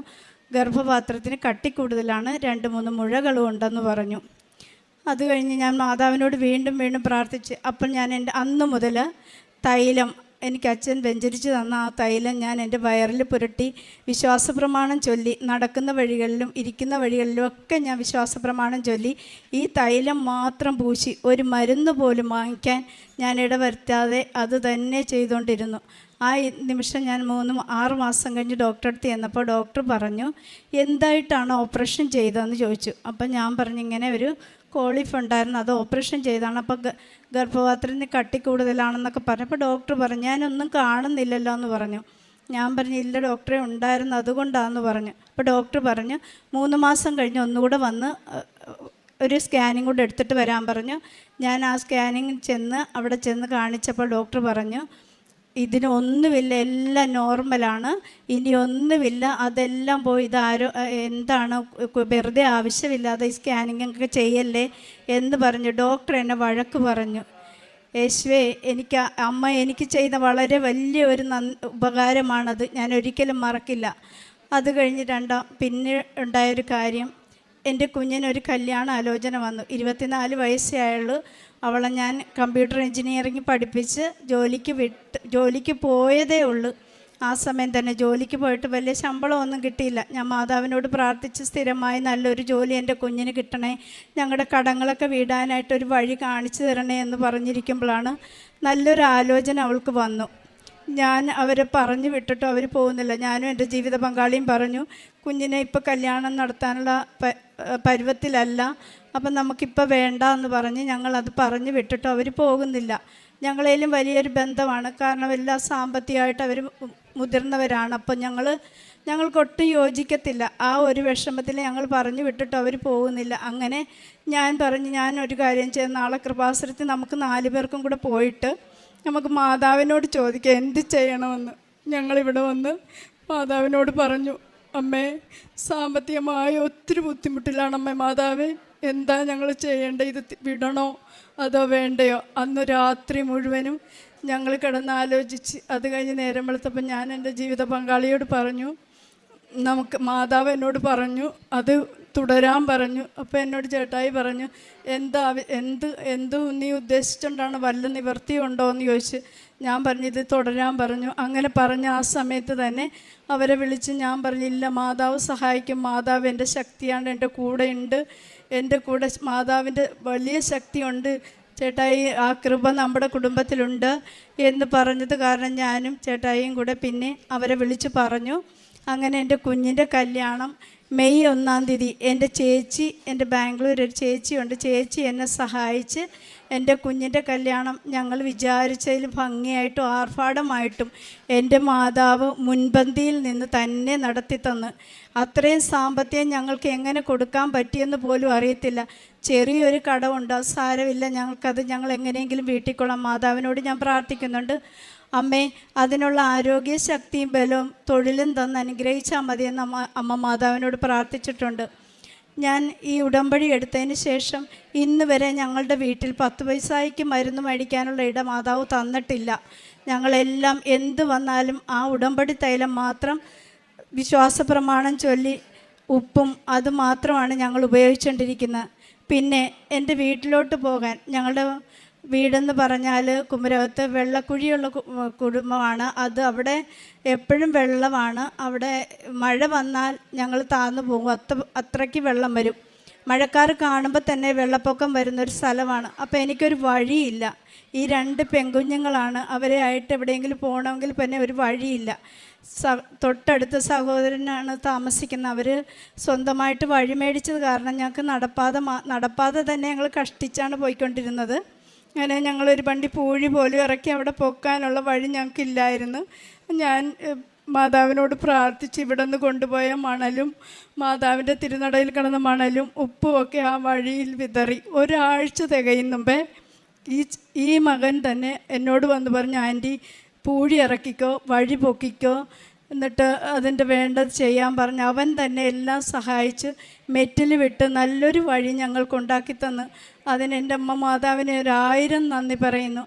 D: ഗർഭപാത്രത്തിന് കട്ടി കൂടുതലാണ് രണ്ട് മൂന്ന് മുഴകളും ഉണ്ടെന്ന് പറഞ്ഞു. അത് കഴിഞ്ഞ് ഞാൻ മാതാവിനോട് വീണ്ടും വീണ്ടും പ്രാർത്ഥിച്ച് അപ്പോൾ ഞാൻ എന്റെ അന്ന് മുതൽ തൈലം എനിക്ക് അച്ഛൻ വെഞ്ചരിച്ച് തന്ന ആ തൈലം ഞാൻ എന്റെ വയറിൽ പുരട്ടി വിശ്വാസപ്രമാണം ചൊല്ലി നടക്കുന്ന വഴികളിലും ഇരിക്കുന്ന വഴികളിലും ഒക്കെ ഞാൻ വിശ്വാസപ്രമാണം ചൊല്ലി ഈ തൈലം മാത്രം പൂശി ഒരു മരുന്ന് പോലും വാങ്ങിക്കാൻ ഞാൻ ഇടവരുത്താതെ അത് തന്നെ ചെയ്തുകൊണ്ടിരുന്നു. ആ നിമിഷം ഞാൻ മൂന്ന് ആറ് മാസം കഴിഞ്ഞ് ഡോക്ടറെ അടുത്ത് ചെന്നപ്പോൾ ഡോക്ടർ പറഞ്ഞു എന്തായിട്ടാണ് ഓപ്പറേഷൻ ചെയ്തതെന്ന് ചോദിച്ചു. അപ്പം ഞാൻ പറഞ്ഞു ഇങ്ങനെ ഒരു കോളിഫ് ഉണ്ടായിരുന്നു. അത് ഓപ്പറേഷൻ ചെയ്താണ് അപ്പോൾ ഗർഭപാത്രത്തിന് കട്ടി കൂടുതലാണെന്നൊക്കെ പറഞ്ഞപ്പോൾ ഡോക്ടർ പറഞ്ഞു ഞാനൊന്നും കാണുന്നില്ലല്ലോ എന്ന് പറഞ്ഞു. ഞാൻ പറഞ്ഞു ഇല്ല ഡോക്ടറെ ഉണ്ടായിരുന്നു അതുകൊണ്ടാണെന്ന് പറഞ്ഞു. അപ്പോൾ ഡോക്ടർ പറഞ്ഞു മൂന്ന് മാസം കഴിഞ്ഞ് ഒന്നുകൂടെ വന്ന് ഒരു സ്കാനിങ് കൂടെ എടുത്തിട്ട് വരാൻ പറഞ്ഞു. ഞാൻ ആ സ്കാനിങ് ചെന്ന് അവിടെ ചെന്ന് കാണിച്ചപ്പോൾ ഡോക്ടർ പറഞ്ഞു ഇതിന് ഒന്നുമില്ല എല്ലാം നോർമലാണ്. ഇനി ഒന്നുമില്ല അതെല്ലാം പോയി ഇതാരോ എന്താണ് വെറുതെ ആവശ്യമില്ലാതെ സ്കാനിങ്ങൊക്കെ ചെയ്യല്ലേ എന്ന് പറഞ്ഞു. ഡോക്ടർ എന്നെ വഴക്ക് പറഞ്ഞു. യേശുവേ എനിക്ക് അമ്മ എനിക്ക് ചെയ്ത വളരെ വലിയ ഒരു നന് ഉപകാരമാണത്. ഞാൻ ഒരിക്കലും മറക്കില്ല. അത് കഴിഞ്ഞ് രണ്ടാം പിന്നെ ഉണ്ടായൊരു കാര്യം എന്റെ കുഞ്ഞിനൊരു കല്യാണ ആലോചന വന്നു. ഇരുപത്തിനാല് വയസ്സേ ആയുള്ളൂ. അവളെ ഞാൻ കമ്പ്യൂട്ടർ എഞ്ചിനീയറിംഗ് പഠിപ്പിച്ച് ജോലിക്ക് വിട്ട് ജോലിക്ക് പോയതേ ഉള്ളൂ. ആ സമയം തന്നെ ജോലിക്ക് പോയിട്ട് വലിയ ശമ്പളമൊന്നും കിട്ടിയില്ല. ഞാൻ മാതാവിനോട് പ്രാർത്ഥിച്ച് സ്ഥിരമായി നല്ലൊരു ജോലി എന്റെ കുഞ്ഞിന് കിട്ടണേ ഞങ്ങളുടെ കടങ്ങളൊക്കെ വീടാനായിട്ടൊരു വഴി കാണിച്ചു തരണേ എന്ന് പറഞ്ഞിരിക്കുമ്പോഴാണ് നല്ലൊരു ആലോചന അവൾക്ക് വന്നു. ഞാൻ അവരെ പറഞ്ഞു വിട്ടിട്ട് അവർ പോകുന്നില്ല. ഞാനും എന്റെ ജീവിത പങ്കാളിയും പറഞ്ഞു കുഞ്ഞിനെ ഇപ്പോൾ കല്യാണം നടത്താനുള്ള പരുവത്തിലല്ല. അപ്പം നമുക്കിപ്പോൾ വേണ്ട എന്ന് പറഞ്ഞ് ഞങ്ങളത് പറഞ്ഞു വിട്ടിട്ട് അവർ പോകുന്നില്ല. ഞങ്ങളേലും വലിയൊരു ബന്ധമാണ്. കാരണം എല്ലാം സാമ്പത്തികമായിട്ട് അവർ മുതിർന്നവരാണ്. അപ്പം ഞങ്ങൾ ഞങ്ങൾക്കൊട്ടും യോജിക്കത്തില്ല. ആ ഒരു വിഷമത്തിൽ ഞങ്ങൾ പറഞ്ഞു വിട്ടിട്ട് അവർ പോകുന്നില്ല. അങ്ങനെ ഞാൻ പറഞ്ഞു ഞാൻ ഒരു കാര്യം ചെയ്യാം. നാളെ കൃപാസനത്തിൽ നമുക്ക് നാല് പേർക്കും കൂടെ പോയിട്ട് നമുക്ക് മാതാവിനോട് ചോദിക്കാം എന്ത് ചെയ്യണമെന്ന്. ഞങ്ങളിവിടെ വന്ന് മാതാവിനോട് പറഞ്ഞു അമ്മേ സാമ്പത്തികമായ ഒത്തിരി ബുദ്ധിമുട്ടിലാണ് അമ്മേ മാതാവേ. എന്താ ഞങ്ങൾ ചെയ്യേണ്ടത്? ഇത് വിടണോ? അതോ വേണ്ടയോ? അന്ന് രാത്രി മുഴുവനും ഞങ്ങൾ കിടന്നാലോചിച്ച് അത് കഴിഞ്ഞ് നേരം വെളുത്തപ്പോൾ ഞാൻ എന്റെ ജീവിത പങ്കാളിയോട് പറഞ്ഞു നമുക്ക് മാതാവ് എന്നോട് പറഞ്ഞു അത് തുടരാൻ പറഞ്ഞു. അപ്പോൾ എന്നോട് ചേട്ടായി പറഞ്ഞു എന്താ എന്ത് എന്ത് നീ ഉദ്ദേശിച്ചുകൊണ്ടാണ് വല്ല നിവർത്തിയുണ്ടോ എന്ന് ചോദിച്ച് ഞാൻ പറഞ്ഞു ഇത് തുടരാൻ പറഞ്ഞു. അങ്ങനെ പറഞ്ഞ ആ സമയത്ത് തന്നെ അവരെ വിളിച്ച് ഞാൻ പറഞ്ഞു ഇല്ല മാതാവ് സഹായിക്കും. മാതാവ് എന്റെ ശക്തിയാണ് എന്റെ കൂടെ ഉണ്ട്. എന്റെ കൂടെ മാതാവിന്റെ വലിയ ശക്തിയുണ്ട്. ചേട്ടായി ആ കൃപ നമ്മുടെ കുടുംബത്തിലുണ്ട്. എന്ന് പറഞ്ഞത് കാരണം ഞാനും ചേട്ടായിയും കൂടെ പിന്നെ അവരെ വിളിച്ച് പറഞ്ഞു. അങ്ങനെ എന്റെ കുഞ്ഞിന്റെ കല്യാണം മെയ് ഒന്നാം തീയതി എന്റെ ചേച്ചി എന്റെ ബാംഗ്ലൂർ ഒരു ചേച്ചിയുണ്ട്. ചേച്ചി എന്നെ സഹായിച്ച് എന്റെ കുഞ്ഞിന്റെ കല്യാണം ഞങ്ങൾ വിചാരിച്ചതിൽ ഭംഗിയായിട്ടും ആർഭാടമായിട്ടും എന്റെ മാതാവ് മുൻപന്തിയിൽ നിന്ന് തന്നെ നടത്തി തന്ന്. അത്രയും സാമ്പത്തികം ഞങ്ങൾക്ക് എങ്ങനെ കൊടുക്കാൻ പറ്റിയെന്ന് പോലും അറിയത്തില്ല. ചെറിയൊരു കടമുണ്ട് അത് സാരമില്ല. ഞങ്ങൾക്കത് ഞങ്ങൾ എങ്ങനെയെങ്കിലും വീട്ടിക്കൊള്ളാം. മാതാവിനോട് ഞാൻ പ്രാർത്ഥിക്കുന്നുണ്ട്. അമ്മേ അതിനുള്ള ആരോഗ്യ ശക്തിയും ബലവും തൊഴിലും തന്ന് അനുഗ്രഹിച്ചാൽ മതിയെന്ന് അമ്മ അമ്മ മാതാവിനോട് പ്രാർത്ഥിച്ചിട്ടുണ്ട്. ഞാൻ ഈ ഉടമ്പടി എടുത്തതിന് ശേഷം ഇന്ന് വരെ ഞങ്ങളുടെ വീട്ടിൽ പത്ത് പൈസയ്ക്ക് മരുന്ന് മേടിക്കാനുള്ള ഇട മാതാവ് തന്നിട്ടില്ല. ഞങ്ങളെല്ലാം എന്ത് വന്നാലും ആ ഉടമ്പടി തൈലം മാത്രം വിശ്വാസ പ്രമാണം ചൊല്ലി ഉപ്പും അതുമാത്രമാണ് ഞങ്ങൾ ഉപയോഗിച്ചുകൊണ്ടിരിക്കുന്നത് പിന്നെ എന്റെ വീട്ടിലോട്ട് പോകാൻ ഞങ്ങളുടെ വീടെന്ന് പറഞ്ഞാൽ കുമരകത്ത് വെള്ളക്കുഴിയുള്ള കുടുംബമാണ്. അത് അവിടെ എപ്പോഴും വെള്ളമാണ്. അവിടെ മഴ വന്നാൽ ഞങ്ങൾ താന്നു പോകും. അത്ര അത്രയ്ക്ക് വെള്ളം വരും. മഴക്കാർ കാണുമ്പോൾ തന്നെ വെള്ളപ്പൊക്കം വരുന്നൊരു സ്ഥലമാണ്. അപ്പോൾ എനിക്കൊരു വഴിയില്ല. ഈ രണ്ട് പെൺകുഞ്ഞുങ്ങളാണ്. അവരെ ആയിട്ട് എവിടെയെങ്കിലും പോകണമെങ്കിൽ പിന്നെ ഒരു വഴിയില്ല. സ തൊട്ടടുത്ത സഹോദരനാണ് താമസിക്കുന്നത്. അവർ സ്വന്തമായിട്ട് വഴി മേടിച്ചത് കാരണം ഞങ്ങൾക്ക് നടപ്പാത നടപ്പാതെ നടപ്പാത തന്നെ ഞങ്ങൾ കഷ്ടിച്ചാണ് പോയിക്കൊണ്ടിരുന്നത്. അങ്ങനെ ഞങ്ങളൊരു വണ്ടി പൂഴി പോലും ഇറക്കി അവിടെ പൊക്കാനുള്ള വഴി ഞങ്ങൾക്കില്ലായിരുന്നു. ഞാൻ മാതാവിനോട് പ്രാർത്ഥിച്ച് ഇവിടെ നിന്ന് കൊണ്ടുപോയ മണലും മാതാവിന്റെ തിരുനടയിൽ കിടന്ന മണലും ഉപ്പും ഒക്കെ ആ വഴിയിൽ വിതറി. ഒരാഴ്ച തികയുന്നുമ്പേ ഈ ഈ മകൻ തന്നെ എന്നോട് വന്ന് പറഞ്ഞു ആന്റി പൂഴി ഇറക്കിക്കോ വഴി പൊക്കിക്കോ എന്നിട്ട് അതിന്റെ വേണ്ടത് ചെയ്യാൻ പറഞ്ഞ് അവൻ തന്നെ എല്ലാം സഹായിച്ച് മെറ്റിൽ വിട്ട് നല്ലൊരു വഴി ഞങ്ങൾക്കുണ്ടാക്കി തന്ന്. അതിന് എന്റെ അമ്മ മാതാവിനെ ഒരായിരം നന്ദി പറയുന്നു.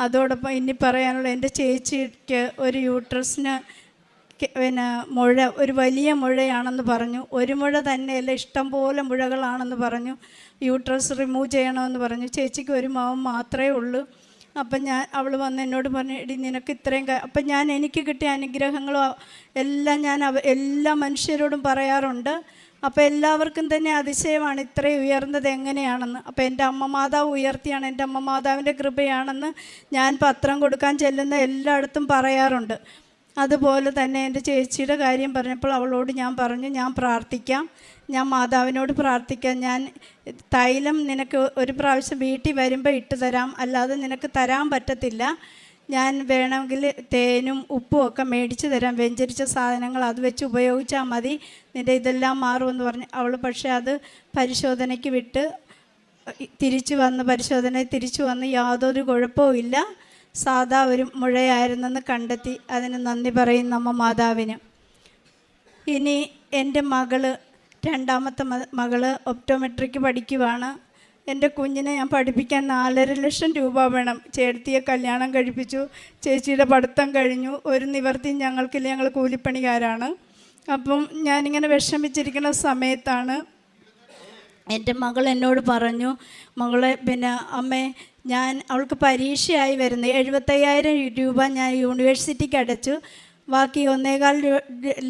D: അതോടൊപ്പം ഇനി പറയാനുള്ള എന്റെ ചേച്ചിക്ക് ഒരു യൂട്രസിന് പിന്നെ മുഴ ഒരു വലിയ മുഴയാണെന്ന് പറഞ്ഞു. ഒരു മുഴ തന്നെയല്ല ഇഷ്ടം പോലെ മുഴകളാണെന്ന് പറഞ്ഞു. യൂട്രസ് റിമൂവ് ചെയ്യണമെന്ന് പറഞ്ഞു. ചേച്ചിക്ക് ഒരു മാവൻ മാത്രമേ ഉള്ളൂ. അപ്പം ഞാൻ അവൾ വന്ന് എന്നോട് പറഞ്ഞു എടി നിനക്ക് ഇത്രയും ക-" അപ്പം ഞാൻ എനിക്ക് കിട്ടിയ അനുഗ്രഹങ്ങളോ എല്ലാം ഞാൻ അവ എല്ലാ മനുഷ്യരോടും പറയാറുണ്ട്. അപ്പോൾ എല്ലാവർക്കും തന്നെ അതിശയമാണ് ഇത്രയും ഉയർന്നത് എങ്ങനെയാണെന്ന്. അപ്പോൾ എന്റെ അമ്മ മാതാവ് ഉയർത്തിയാണ് എന്റെ അമ്മ മാതാവിന്റെ കൃപയാണെന്ന് ഞാൻ പത്രം കൊടുക്കാൻ ചെല്ലുന്ന എല്ലായിടത്തും പറയാറുണ്ട്. അതുപോലെ തന്നെ എന്റെ ചേച്ചിയുടെ കാര്യം പറഞ്ഞപ്പോൾ അവളോട് ഞാൻ പറഞ്ഞു ഞാൻ പ്രാർത്ഥിക്കാം. ഞാൻ മാതാവിനോട് പ്രാർത്ഥിക്കാം. ഞാൻ തൈലം നിനക്ക് ഒരു പ്രാവശ്യം വീട്ടിൽ വരുമ്പോൾ ഇട്ട് തരാം. അല്ലാതെ നിനക്ക് തരാൻ പറ്റത്തില്ല. ഞാൻ വേണമെങ്കിൽ തേനും ഉപ്പും ഒക്കെ മേടിച്ച് തരാം. വെഞ്ചരിച്ച സാധനങ്ങൾ അത് വെച്ച് ഉപയോഗിച്ചാൽ മതി. നിന്റെ ഇതെല്ലാം മാറുമെന്ന് പറഞ്ഞ് അവൾ പക്ഷേ അത് പരിശോധനയ്ക്ക് വിട്ട് തിരിച്ചു വന്ന് പരിശോധന തിരിച്ചു വന്ന് യാതൊരു കുഴപ്പവും ഇല്ല. സാധാ ഒരു മുഴയായിരുന്നെന്ന് കണ്ടെത്തി. അതിന് നന്ദി പറയും നമ്മ മാതാവിന്. ഇനി എന്റെ മകൾ രണ്ടാമത്തെ മകൾ ഒപ്റ്റോമെട്രിക്ക് പഠിക്കുവാണ്. എന്റെ കുഞ്ഞിനെ ഞാൻ പഠിപ്പിക്കാൻ നാലര ലക്ഷം രൂപ വേണം. ചേർത്തിയെ കല്യാണം കഴിപ്പിച്ചു. ചേച്ചിയുടെ പഠിത്തം കഴിഞ്ഞു. ഒരു നിവർത്തിയും ഞങ്ങൾക്കില്ല. ഞങ്ങൾ കൂലിപ്പണിക്കാരാണ്. അപ്പം ഞാനിങ്ങനെ വിഷമിച്ചിരിക്കുന്ന സമയത്താണ് എന്റെ മകൾ എന്നോട് പറഞ്ഞു മകളെ പിന്നെ അമ്മേ ഞാൻ അവൾക്ക് പരീക്ഷയായി വരുന്നത്. എഴുപത്തയ്യായിരം രൂപ ഞാൻ യൂണിവേഴ്സിറ്റിക്ക് അടച്ചു. ബാക്കി ഒന്നേകാൽ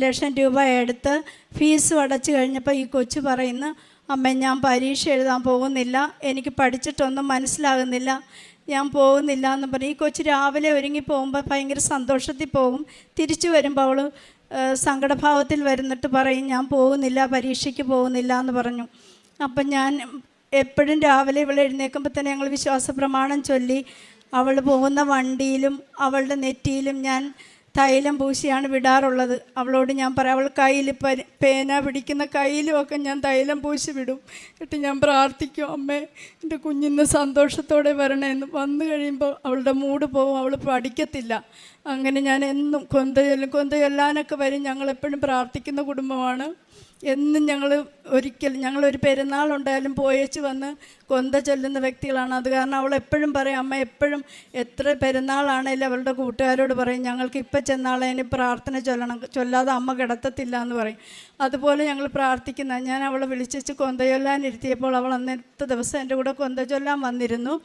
D: ലക്ഷം രൂപ എടുത്ത് ഫീസും അടച്ചു കഴിഞ്ഞപ്പോൾ ഈ കൊച്ചു പറയുന്നു അമ്മ ഞാൻ പരീക്ഷ എഴുതാൻ പോകുന്നില്ല എനിക്ക് പഠിച്ചിട്ടൊന്നും മനസ്സിലാകുന്നില്ല ഞാൻ പോകുന്നില്ല എന്ന് പറഞ്ഞു ഈ കൊച്ചു രാവിലെ ഒരുങ്ങി പോകുമ്പോൾ ഭയങ്കര സന്തോഷത്തിൽ പോകും. തിരിച്ചു വരുമ്പോൾ അവൾ സങ്കടഭാവത്തിൽ വരുന്നിട്ട് പറയും ഞാൻ പോകുന്നില്ല പരീക്ഷയ്ക്ക് പോകുന്നില്ല എന്ന് പറഞ്ഞു. അപ്പം ഞാൻ എപ്പോഴും രാവിലെ ഇവൾ എഴുന്നേൽക്കുമ്പോൾ തന്നെ ഞങ്ങൾ വിശ്വാസ പ്രമാണം ചൊല്ലി അവൾ പോകുന്ന വണ്ടിയിലും അവളുടെ നെറ്റിയിലും ഞാൻ തൈലം പൂശിയാണ് വിടാറുള്ളത്. അവളോട് ഞാൻ പറയാം അവൾ കയ്യിൽ പേന പിടിക്കുന്ന കയ്യിലുമൊക്കെ ഞാൻ തൈലം പൂശി വിടും. എന്നിട്ട് ഞാൻ പ്രാർത്ഥിക്കും അമ്മേ എന്റെ കുഞ്ഞിന്ന് സന്തോഷത്തോടെ വരണേന്ന്. വന്നു കഴിയുമ്പോൾ അവളുടെ മൂഡ് പോവും അവൾ പഠിക്കത്തില്ല. അങ്ങനെ ഞാൻ എന്നും കൊന്ത ചൊല്ലും കൊന്ത ചൊല്ലാനൊക്കെ വരും. ഞങ്ങളെപ്പോഴും പ്രാർത്ഥിക്കുന്ന കുടുംബമാണ്. എന്നും ഞങ്ങൾ ഒരിക്കൽ ഞങ്ങളൊരു പെരുന്നാളുണ്ടായാലും പോയേച്ച് വന്ന് കൊന്ത ചൊല്ലുന്ന വ്യക്തികളാണ്. അത് കാരണം അവൾ എപ്പോഴും പറയും അമ്മ എപ്പോഴും എത്ര പെരുന്നാളാണേലും അവളുടെ കൂട്ടുകാരോട് പറയും ഞങ്ങൾക്ക് ഇപ്പം ചെന്നാളെ ഇനി പ്രാർത്ഥന ചൊല്ലണം ചൊല്ലാതെ അമ്മ കിടത്തത്തില്ല എന്ന് പറയും. അതുപോലെ ഞങ്ങൾ പ്രാർത്ഥിക്കുന്ന ഞാൻ അവളെ വിളിച്ചു കൊന്ത ചൊല്ലാനിരുത്തിയപ്പോൾ അവൾ അന്നത്തെ ദിവസം എന്റെ കൂടെ കൊന്ത ചൊല്ലാൻ വന്നിരുന്നു.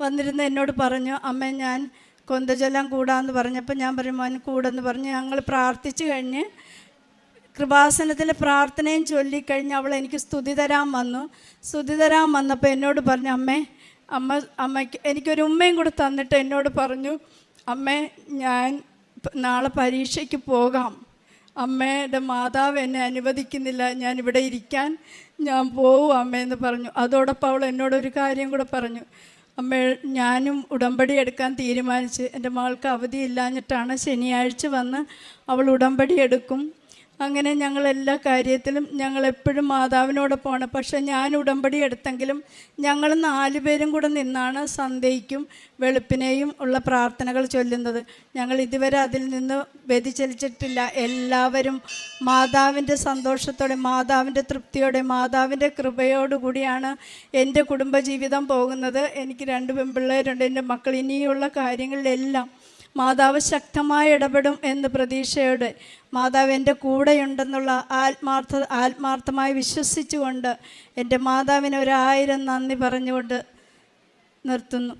D: വന്നിരുന്ന് എന്നോട് പറഞ്ഞു അമ്മ ഞാൻ കൊന്ത ചൊല്ലാൻ കൂടാന്ന് പറഞ്ഞപ്പോൾ ഞാൻ പറയും മോൻ കൂടെന്ന് പറഞ്ഞ് ഞങ്ങൾ പ്രാർത്ഥിച്ചു കഴിഞ്ഞ് കൃപാസനത്തിലെ പ്രാർത്ഥനയും ചൊല്ലിക്കഴിഞ്ഞ് അവൾ എനിക്ക് സ്തുതി തരാൻ വന്നു. സ്തുതി തരാൻ വന്നപ്പോൾ എന്നോട് പറഞ്ഞു അമ്മേ അമ്മ അമ്മയ്ക്ക് എനിക്കൊരു ഉമ്മയും കൂടെ തന്നിട്ട് എന്നോട് പറഞ്ഞു അമ്മേ ഞാൻ നാളെ പരീക്ഷയ്ക്ക് പോകാം. അമ്മയുടെ മാതാവ് എന്നെ അനുവദിക്കുന്നില്ല. ഞാൻ ഇവിടെ ഇരിക്കാൻ ഞാൻ പോവും അമ്മയെന്ന് പറഞ്ഞു. അതോടൊപ്പം അവൾ എന്നോടൊരു കാര്യം കൂടെ പറഞ്ഞു. അമ്മ ഞാനും ഉടമ്പടി എടുക്കാൻ തീരുമാനിച്ച്. എന്റെ മകൾക്ക് അവധിയില്ലാഞ്ഞിട്ടാണ് ശനിയാഴ്ച വന്ന് അവൾ ഉടമ്പടി എടുക്കും. അങ്ങനെ ഞങ്ങൾ എല്ലാ കാര്യത്തിലും ഞങ്ങൾ എപ്പോഴും മാതാവിനോടൊപ്പമാണ് പക്ഷേ ഞാൻ ഉടമ്പടി എടുത്തെങ്കിലും ഞങ്ങൾ നാല് പേരും കൂടെ നിന്നാണ് സന്ധ്യയ്ക്കും വെളുപ്പിനെയും ഉള്ള പ്രാർത്ഥനകൾ ചൊല്ലുന്നത്. ഞങ്ങൾ ഇതുവരെ അതിൽ നിന്ന് വ്യതിചലിച്ചിട്ടില്ല. എല്ലാവരും മാതാവിന്റെ സന്തോഷത്തോടെ മാതാവിന്റെ തൃപ്തിയോടെ മാതാവിന്റെ കൃപയോടുകൂടിയാണ് എന്റെ കുടുംബജീവിതം പോകുന്നത്. എനിക്ക് രണ്ട് പെൺപിള്ളേരുണ്ട്. എന്റെ മക്കൾ ഇനിയുള്ള കാര്യങ്ങളിലെല്ലാം മാതാവ് ശക്തമായി ഇടപെടും എന്ന് പ്രതീക്ഷയോടെ മാതാവ് എന്റെ കൂടെയുണ്ടെന്നുള്ള ആത്മാർത്ഥ ആത്മാർത്ഥമായി വിശ്വസിച്ചുകൊണ്ട് എന്റെ മാതാവിന് ഒരായിരം നന്ദി പറഞ്ഞുകൊണ്ട് നിർത്തുന്നു.